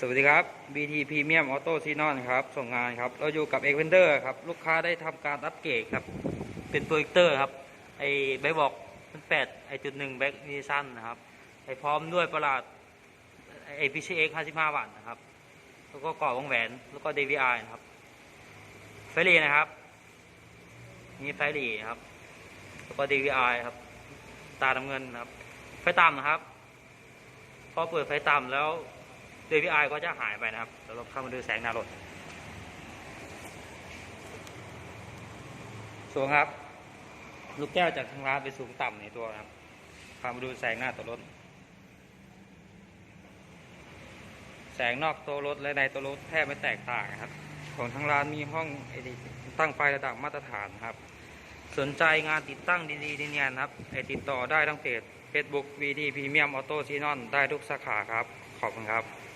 สวัสดีครับ BT Premium Auto s e n o n ครับ ส่งงานครับ เราอยู่กับ e x p e n d e r ครับ ลูกค้าได้ทำการอัปเกรดครับ เป็นโปรเจคเตอร์ครับ ไอ้ใบบอกมันแปดไอ้จุดหนึ่งแบ็กนิสันนะครับ ไอ้พร้อมด้วยประหลาดไอ้ PCX 55 วัตต์นะครับ แล้วก็ก่อวงแหวน แล้วก็ DVI นะครับ ไฟรีนะครับ นี่ไฟรีครับ แล้วก็ DVI ครับ ตาน้ำเงินนะครับ ไฟต่ำนะครับ พอเปิดไฟต่ำแล้ว DVI ก็จะหายไปนะครับเดี๋ยวเราเข้ามาดูแสงหน้ารถสูงครับ ลูกแก้วจากทางร้านไปสูงต่ำในตัวครับพามาดูแสงหน้าตัวรถ แสงนอกตัวรถและในตัวรถแทบไม่แตกต่างครับ ของทางร้านมีห้องตั้งไฟระดับมาตรฐานครับ สนใจงานติดตั้งดีๆดีเนี่ยนะครับไอติดต่อได้ทั้งเพจ Facebook VD Premium Auto s e n o n ได้ทุกสาขาครับ ขอบคุณครับ